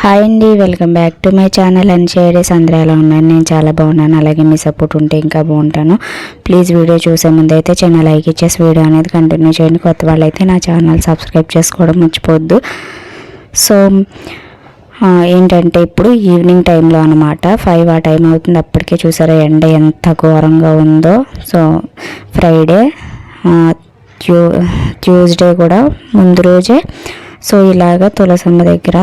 Hi అండి welcome back to my channel అని చేయడే అందరూ ఎలా ఉన్నాను నేను చాలా బాగున్నాను అలాగే మీ సపోర్ట్ ఉంటే ఇంకా బాగుంటాను. ప్లీజ్ వీడియో చూసే ముందు అయితే చిన్న లైక్ ఇచ్చేసి వీడియో అనేది కంటిన్యూ చేయండి. కొత్త వాళ్ళైతే నా ఛానల్ సబ్స్క్రైబ్ చేసుకోవడం మర్చిపోవద్దు. సో ఏంటంటే ఇప్పుడు ఈవినింగ్ టైంలో అనమాట ఫైవ్ ఆ టైం అవుతుంది. అప్పటికే చూసారా ఎండ ఎంత ఘోరంగా ఉందో. సో ఫ్రైడే ట్యూ ట్యూస్డే కూడా ముందు రోజే సో ఇలాగ తులసమ్మ దగ్గర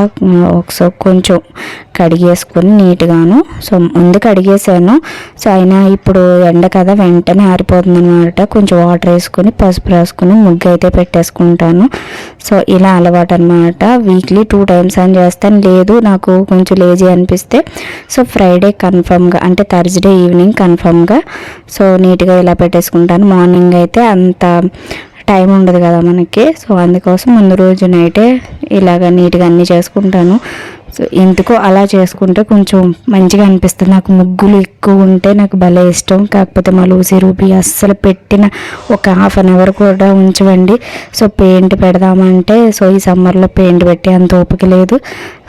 ఒకసారి కొంచెం కడిగేసుకొని నీట్గాను సో ముందు కడిగేసాను సో అయినా ఇప్పుడు ఎండ కదా వెంటనే ఆరిపోతుంది అనమాట కొంచెం వాటర్ వేసుకొని పసుపు రాసుకొని ముగ్గు అయితే పెట్టేసుకుంటాను. సో ఇలా అలవాటు అనమాట వీక్లీ టూ టైమ్స్ అని చేస్తాను. లేదు నాకు కొంచెం లేజీ అనిపిస్తే సో ఫ్రైడే కన్ఫర్మ్గా అంటే థర్స్డే ఈవినింగ్ కన్ఫర్మ్గా సో నీట్గా ఇలా పెట్టేసుకుంటాను. మార్నింగ్ అయితే అంత టైం ఉండదు కదా మనకి. సో అందుకోసం ముందు రోజు నైటే ఇలాగ నీట్గా అన్నీ చేసుకుంటాను. సో ఎందుకో అలా చేసుకుంటే కొంచెం మంచిగా అనిపిస్తుంది. నాకు ముగ్గులు ఎక్కువ ఉంటే నాకు భలే ఇష్టం. కాకపోతే మా లూసీ రూపీ అస్సలు పెట్టిన ఒక హాఫ్ అన్ అవర్ కూడా ఉంచవండి. సో పెయింట్ పెడదామంటే సో ఈ సమ్మర్లో పెయింట్ పెట్టి అంత ఓపిక లేదు.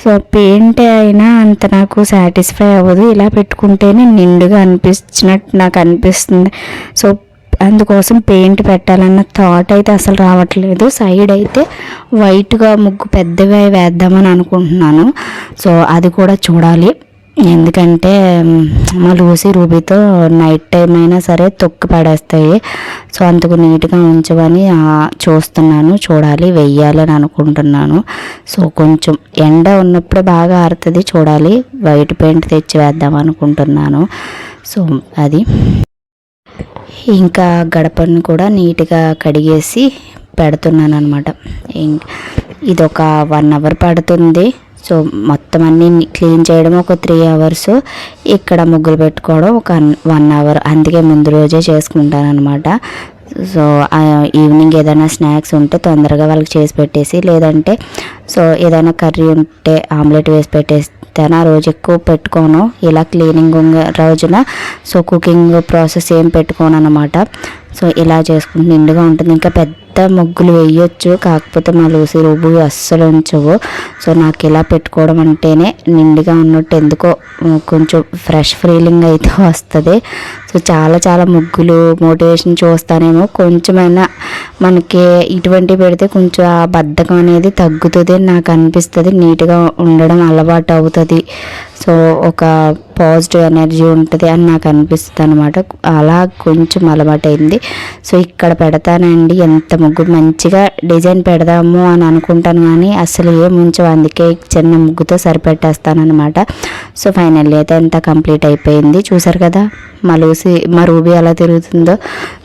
సో పెయింట్ అయినా అంత నాకు సాటిస్ఫై అవ్వదు. ఇలా పెట్టుకుంటేనే నిండుగా అనిపించినట్టు నాకు అనిపిస్తుంది. సో అందుకోసం పెయింట్ పెట్టాలన్న థాట్ అయితే అసలు రావట్లేదు. సైడ్ అయితే వైట్గా ముగ్గు పెద్దగా వేద్దామని అనుకుంటున్నాను. సో అది కూడా చూడాలి. ఎందుకంటే మా లూసి రూబీతో నైట్ టైం అయినా సరే తొక్కి పడేస్తాయి. సో అందుకు నీట్గా ఉంచమని చూస్తున్నాను. చూడాలి వెయ్యాలని అనుకుంటున్నాను. సో కొంచెం ఎండ ఉన్నప్పుడే బాగా ఆరుతుంది. చూడాలి వైట్ పెయింట్ తెచ్చి వేద్దాం అనుకుంటున్నాను. సో అది. ఇంకా గడపను కూడా నీట్గా కడిగేసి పెడుతున్నాను అనమాట ఇది ఒక వన్ అవర్ పడుతుంది. సో మొత్తం అన్నీ క్లీన్ చేయడం ఒక త్రీ అవర్స్. ఇక్కడ ముగ్గులు పెట్టుకోవడం ఒక వన్ అవర్. అందుకే ముందు రోజే చేసుకుంటాను అనమాట సో ఈవినింగ్ ఏదైనా స్నాక్స్ ఉంటే తొందరగా వాళ్ళకి చేసి పెట్టేసి లేదంటే సో ఏదైనా కర్రీ ఉంటే ఆమ్లెట్ వేసి పెట్టేసి పెట్టేస్తాను ఆ రోజు ఎక్కువ పెట్టుకోను. ఇలా క్లీనింగ్ రోజున. సో కుకింగ్ ప్రాసెస్ ఏం పెట్టుకోను అనమాట సో ఇలా చేసుకుంటే నిండుగా ఉంటుంది. ఇంకా పెద్ద ముగ్గులు వేయొచ్చు కాకపోతే మా లూసి రుబ్బు అస్సలు ఉంచవు. సో నాకు ఇలా పెట్టుకోవడం అంటేనే నిండుగా ఉన్నట్టు ఎందుకో కొంచెం ఫ్రెష్ ఫీలింగ్ అయితే వస్తుంది. సో చాలా చాలా ముగ్గులు మోటివేషన్ చూస్తానేమో. కొంచెమైనా మనకి ఇటువంటి పెడితే కొంచెం ఆ బద్ధకం అనేది తగ్గుతుంది అని నాకు అనిపిస్తుంది. నీట్గా ఉండడం అలవాటు అవుతుంది. సో ఒక పాజిటివ్ ఎనర్జీ ఉంటుంది అని నాకు అనిపిస్తుంది అనమాట అలా కొంచెం అలవాటు అయింది సో ఇక్కడ పెడతానండి. ఎంత ముగ్గు మంచిగా డిజైన్ పెడదాము అని అనుకుంటాను కానీ అసలు ఏం ఉంచవు. అందుకే చిన్న ముగ్గుతో సరిపెట్టేస్తాను అనమాట సో ఫైనల్లీ అయితే అంతా కంప్లీట్ అయిపోయింది. చూసారు కదా మా లూసి మా రూబీ ఎలా తిరుగుతుందో.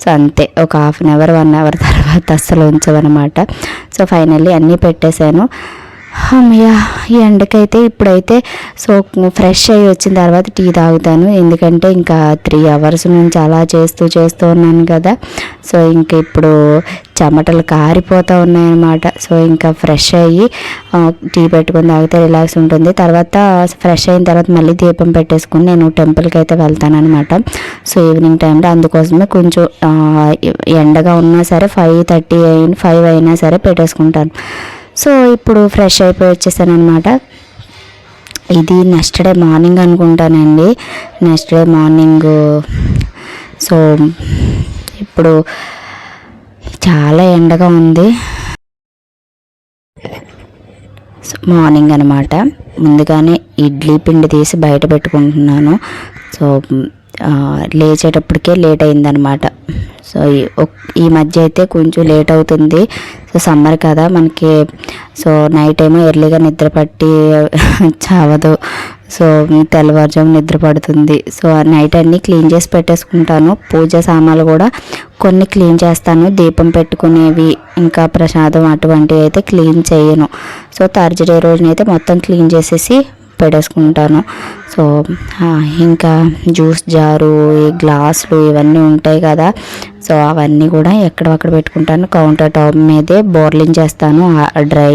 సో అంతే. ఒక half an hour one hour తర్వాత అస్సలు ఉంచవన్నమాట. సో ఫైనల్లీ అన్నీ పెట్టేశాను. అమ్మయ్య ఈ ఎండకైతే ఇప్పుడైతే సో ఫ్రెష్ అయ్యి వచ్చిన తర్వాత టీ తాగుతాను. ఎందుకంటే ఇంకా త్రీ అవర్స్ నుంచి అలా చేస్తూ చేస్తూ ఉన్నాను కదా. సో ఇంక ఇప్పుడు చెమటలు కారిపోతూ ఉన్నాయన్నమాట. సో ఇంకా ఫ్రెష్ అయ్యి టీ పెట్టుకొని తాగితే రిలాక్స్ ఉంటుంది. తర్వాత ఫ్రెష్ అయిన తర్వాత మళ్ళీ దీపం పెట్టేసుకుని నేను టెంపుల్కి అయితే వెళ్తాను అనమాట సో ఈవినింగ్ టైంలో అందుకోసమే కొంచెం ఎండగా ఉన్నా సరే ఫైవ్ థర్టీ అయిన ఫైవ్ అయినా సరే పెట్టేసుకుంటాను. సో ఇప్పుడు ఫ్రెష్ అయిపోయి వచ్చేసాను అనమాట ఇది నెక్స్ట్ డే మార్నింగ్ అనుకుంటానండి. నెక్స్ట్ డే మార్నింగ్ సో ఇప్పుడు చాలా ఎండగా ఉంది. సో మార్నింగ్ అనమాట ముందుగానే ఇడ్లీ పిండి తీసి బయట పెట్టుకుంటున్నాను. సో లేచేటప్పటికే లేట్ అయిందనమాట సో ఈ- మధ్య అయితే కొంచెం లేట్ అవుతుంది సో సమ్మర్ కదా మనకి. సో నైట్ ఏమో ఎర్లీగా నిద్ర పట్టి చావదు. సో తెల్లవారుజాము నిద్ర పడుతుంది సో నైట్ అన్నీ క్లీన్ చేసి పెట్టేసుకుంటాను. పూజ సామాన్లు కూడా కొన్ని క్లీన్ చేస్తాను. దీపం పెట్టుకునేవి ఇంకా ప్రసాదం అటువంటివి అయితే క్లీన్ చేయను. సో థర్స్డే రోజునైతే మొత్తం క్లీన్ చేసేసి పెట్టేసుకుంటాను సో ఇంకా జ్యూస్ జారు ఈ గ్లాసులు ఇవన్నీ ఉంటాయి కదా. సో అవన్నీ కూడా ఎక్కడక్కడ పెట్టుకుంటాను. కౌంటర్ టాప్ మీదే బోర్లింగ్ చేస్తాను. డ్రై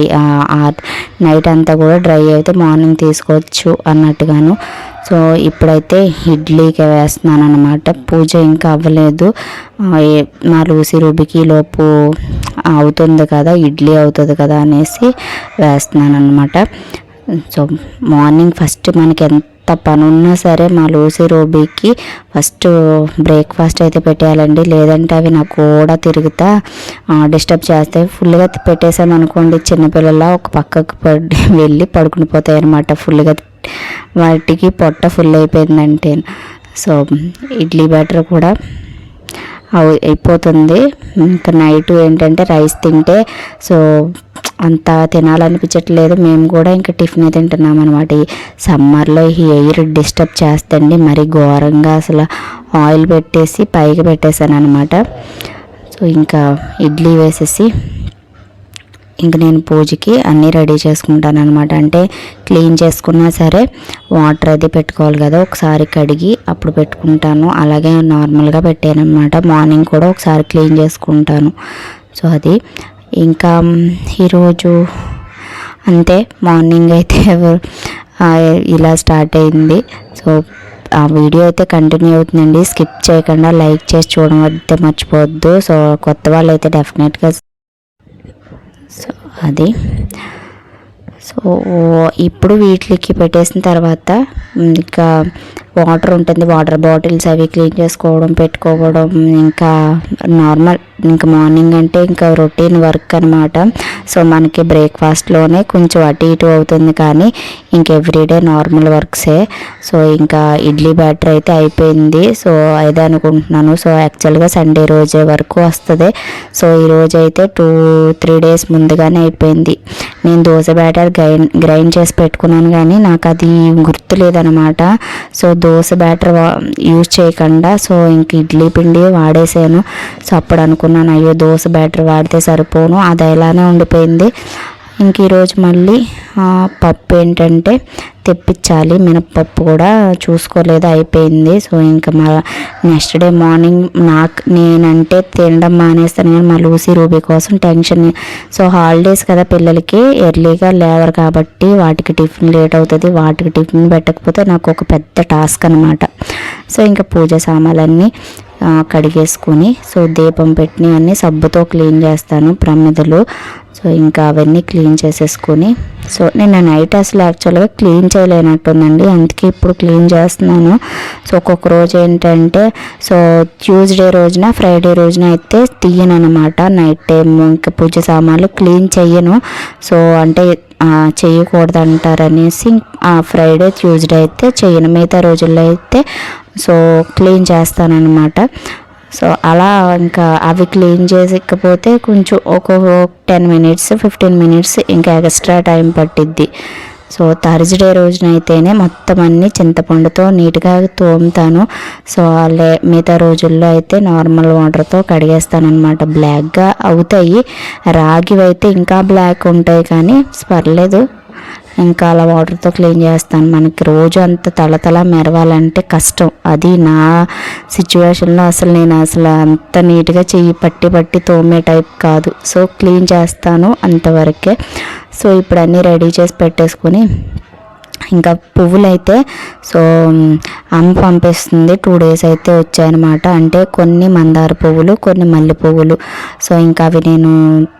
నైట్ అంతా కూడా డ్రై అయితే మార్నింగ్ తీసుకోవచ్చు అన్నట్టుగాను. సో ఇప్పుడైతే ఇడ్లీకి వేస్తున్నాను అనమాట పూజ ఇంకా అవ్వలేదు. మా లూసి రూబికి లోపు అవుతుంది కదా ఇడ్లీ అవుతుంది కదా అనేసి వేస్తున్నాను అనమాట సో మార్నింగ్ ఫస్ట్ మనకి ఎంత పని ఉన్నా సరే మా లూసీ రోబీకి ఫస్ట్ బ్రేక్ఫాస్ట్ అయితే పెట్టేయాలండి. లేదంటే అవి నాకు కూడా తిరుగుతా డిస్టర్బ్ చేస్తాయి. ఫుల్గా పెట్టేసామనుకోండి చిన్నపిల్లల ఒక పక్కకు పడి వెళ్ళి పడుకుని పోతాయి అనమాట ఫుల్గా వాటికి పొట్ట ఫుల్ అయిపోయిందంటే. సో ఇడ్లీ బ్యాటర్ కూడా అయిపోతుంది. ఇంకా నైట్ ఏంటంటే రైస్ తింటే సో అంత తినాలనిపించట్లేదు. మేము కూడా ఇంకా టిఫిన్ తింటున్నాం అనమాట ఈ సమ్మర్లో ఈ ఎయిర్ డిస్టర్బ్ చేస్తండి. మరి ఘోరంగా అసలు ఆయిల్ పెట్టేసి పైకి పెట్టేశాను అనమాట సో ఇంకా ఇడ్లీ వేసేసి ఇంక నేను పూజకి అన్నీ రెడీ చేసుకుంటాను అనమాట అంటే క్లీన్ చేసుకున్నా సరే వాటర్ అది పెట్టుకోవాలి కదా ఒకసారి కడిగి అప్పుడు పెట్టుకుంటాను. అలాగే నార్మల్గా పెట్టాను అనమాట మార్నింగ్ కూడా ఒకసారి క్లీన్ చేసుకుంటాను. సో అది ఇంకా ఈరోజు అంతే. మార్నింగ్ అయితే ఇలా స్టార్ట్ అయింది. సో ఆ వీడియో అయితే కంటిన్యూ అవుతుందండి. స్కిప్ చేయకుండా లైక్ చేసి చూడడం అయితే మర్చిపోవద్దు. సో కొత్త వాళ్ళు అయితే డెఫినెట్గా అది సో ఇప్పుడు వీటికి పెట్టేసిన తర్వాత ఇంకా వాటర్ ఉంటుంది వాటర్ బాటిల్స్ అవి క్లీన్ చేసుకోవడం పెట్టుకోవడం ఇంకా నార్మల్ ఇంకా మార్నింగ్ అంటే ఇంకా రొటీన్ వర్క్ అనమాట సో మనకి బ్రేక్ఫాస్ట్లోనే కొంచెం అటు ఇటు అవుతుంది కానీ ఇంక ఎవ్రీడే నార్మల్ వర్క్సే. సో ఇంకా ఇడ్లీ బ్యాటర్ అయితే అయిపోయింది. సో అదే అనుకుంటున్నాను. సో యాక్చువల్గా సండే రోజే వరకు వస్తుంది. సో ఈరోజు అయితే టూ త్రీ డేస్ ముందుగానే అయిపోయింది. నేను దోశ బ్యాటర్ గ్రైండ్ గ్రైండ్ చేసి పెట్టుకున్నాను కానీ నాకు అది గుర్తులేదనమాట సో దోశ బ్యాటర్ యూజ్ చేయకుండా సో ఇంక ఇడ్లీ పిండి వాడేసాను. సో అప్పుడు అనుకున్నాను అయ్యో దోశ బ్యాటర్ వాడితే సరిపోను అది అలానే ఉండిపోయింది. ఇంక ఈరోజు మళ్ళీ పప్పు ఏంటంటే తెప్పించాలి. మినప్పప్పు కూడా చూసుకోలేదు అయిపోయింది. సో ఇంకా మా నెక్స్ట్ డే మార్నింగ్ నాకు నేనంటే తినడం మానేస్తాను కానీ మా లూసీ రూబీ కోసం టెన్షన్. సో హాలిడేస్ కదా పిల్లలకి ఎర్లీగా లేవరు కాబట్టి వాటికి టిఫిన్ లేట్ అవుతుంది. వాటికి టిఫిన్ పెట్టకపోతే నాకు ఒక పెద్ద టాస్క్ అనమాట సో ఇంకా పూజ సామాన్లన్నీ కడిగేసుకుని కడిగేసుకొని సో దీపం పెట్టిన అన్నీ సబ్బుతో క్లీన్ చేస్తాను. ప్రమిదలు సో ఇంకా అవన్నీ క్లీన్ చేసేసుకొని సో నేను నైట్ అసలు యాక్చువల్గా క్లీన్ చేయలేనట్టుందండి. అందుకే ఇప్పుడు క్లీన్ చేస్తున్నాను. సో ఒక్కొక్క రోజు ఏంటంటే సో ట్యూస్డే రోజున ఫ్రైడే రోజున అయితే తీయను అనమాట నైట్ టైం ఇంకా పూజ సామాన్లు క్లీన్ చేయను సో అంటే చేయకూడదు అంటారనేసి ఆ ఫ్రైడే ట్యూస్డే అయితే చేయను మిగతా రోజుల్లో అయితే సో క్లీన్ చేస్తానన్నమాట. సో అలా ఇంకా అవి క్లీన్ చేసకపోతే కొంచెం ఒక టెన్ మినిట్స్ ఫిఫ్టీన్ మినిట్స్ ఇంకా ఎక్స్ట్రా టైం పట్టిద్ది. సో థర్స్డే రోజున అయితేనే మొత్తం అన్ని చింతపండుతో నీట్గా తోముతాను. సో అలా మిగతా రోజుల్లో అయితే నార్మల్ వాటర్తో కడిగేస్తాను అనమాట బ్లాక్గా అవుతాయి. రాగివి అయితే ఇంకా బ్లాక్ ఉంటాయి కానీ పర్లేదు. ఇంకా అలా వాటర్తో క్లీన్ చేస్తాను. మనకి రోజు అంత తలతల మెరవాలంటే కష్టం. అది నా సిచ్యువేషన్లో అసలు నేను అసలు అంత నీట్గా చెయ్యి పట్టి పట్టి తోమే టైప్ కాదు. సో క్లీన్ చేస్తాను అంతవరకే. సో ఇప్పుడు అన్నీ రెడీ చేసి పెట్టేసుకొని ఇంకా పువ్వులు అయితే సో మ్, అమ్మ పంపిస్తుంది. టూ డేస్ అయితే వచ్చాయన్నమాట. అంటే కొన్ని మందార పువ్వులు కొన్ని మల్లె పువ్వులు. సో ఇంకా అవి నేను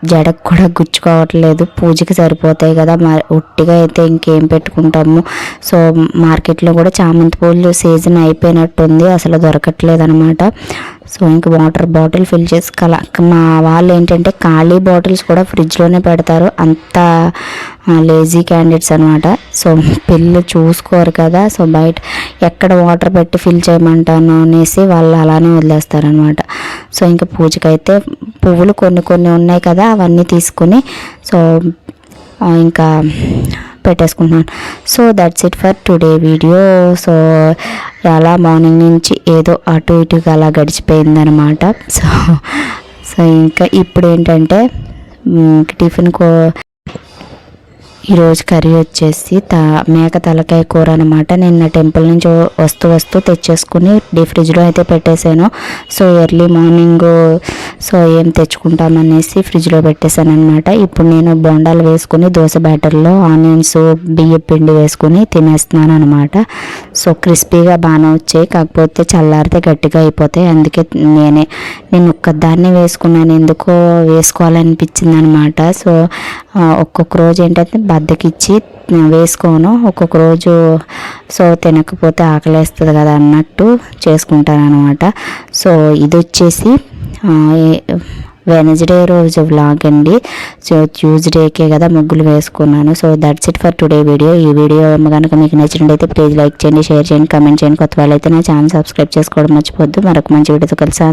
జడకు కూడా గుచ్చుకోవట్లేదు. పూజకి సరిపోతాయి కదా. మరి ఒట్టిగా అయితే ఇంకేం పెట్టుకుంటాము. సో మార్కెట్లో కూడా చామంతి పువ్వులు సీజన్ అయిపోయినట్టుంది. అసలు దొరకట్లేదు అనమాట సో ఇంకా వాటర్ బాటిల్ ఫిల్ చేసి కల మా వాళ్ళు ఏంటంటే ఖాళీ బాటిల్స్ కూడా ఫ్రిడ్జ్లోనే పెడతారు. అంత లేజీ క్యాండిడేట్స్ అనమాట సో పిల్లలు చూసుకోరు కదా సో బయట ఎక్కడ వాటర్ పెట్టి ఫిల్ చేయమంటాను అనేసి వాళ్ళు అలానే వదిలేస్తారనమాట సో ఇంకా పూజకైతే పువ్వులు కొన్ని కొన్ని ఉన్నాయి కదా అవన్నీ తీసుకుని సో ఇంకా పెట్టేసుకుంటున్నాను. So that's it for today video so అలా మార్నింగ్ నుంచి ఏదో అటు ఇటుగా అలా గడిచిపోయిందనమాట సో సో ఇంకా ఇప్పుడు ఏంటంటే టిఫిన్ కో ఈరోజు కర్రీ వచ్చేసి త మేక తలకాయ కూర అనమాట నిన్న టెంపుల్ నుంచి వస్తూ వస్తూ తెచ్చేసుకుని డీ ఫ్రిడ్జ్లో అయితే పెట్టేశాను. సో ఎర్లీ మార్నింగ్ సో ఏం తెచ్చుకుంటామనేసి ఫ్రిడ్జ్లో పెట్టేశాను అనమాట ఇప్పుడు నేను బొండాలు వేసుకుని దోశ బ్యాటర్లో ఆనియన్స్ బియ్య పిండి వేసుకుని తినేస్తున్నాను అనమాట సో క్రిస్పీగా బాగానే వచ్చాయి. కాకపోతే చల్లారితే గట్టిగా అయిపోతాయి. అందుకే నేనే నేను ఒక్కదాన్ని వేసుకున్నాను. ఎందుకో వేసుకోవాలనిపించింది అనమాట సో ఒక్కొక్క రోజు ఏంటంటే అద్దెకిచ్చి వేసుకోను. ఒక్కొక్క రోజు సో తినకపోతే ఆకలేస్తుంది కదా అన్నట్టు చేసుకుంటాను అనమాట సో ఇది వచ్చేసి వెనస్డే రోజు వ్లాగ్ అండి. సో ట్యూస్డేకే కదా ముగ్గులు వేసుకున్నాను. So that's it for today video ఈ వీడియో కనుక మీకు నచ్చినట్టయితే ప్లీజ్ లైక్ చేయండి షేర్ చేయండి కమెంట్ చేయండి. కొత్త వాళ్ళైతే నా ఛానల్ సబ్స్క్రైబ్ చేసుకోవడం మర్చిపోద్దు మరొక మంచి వీడియోతో కలిసి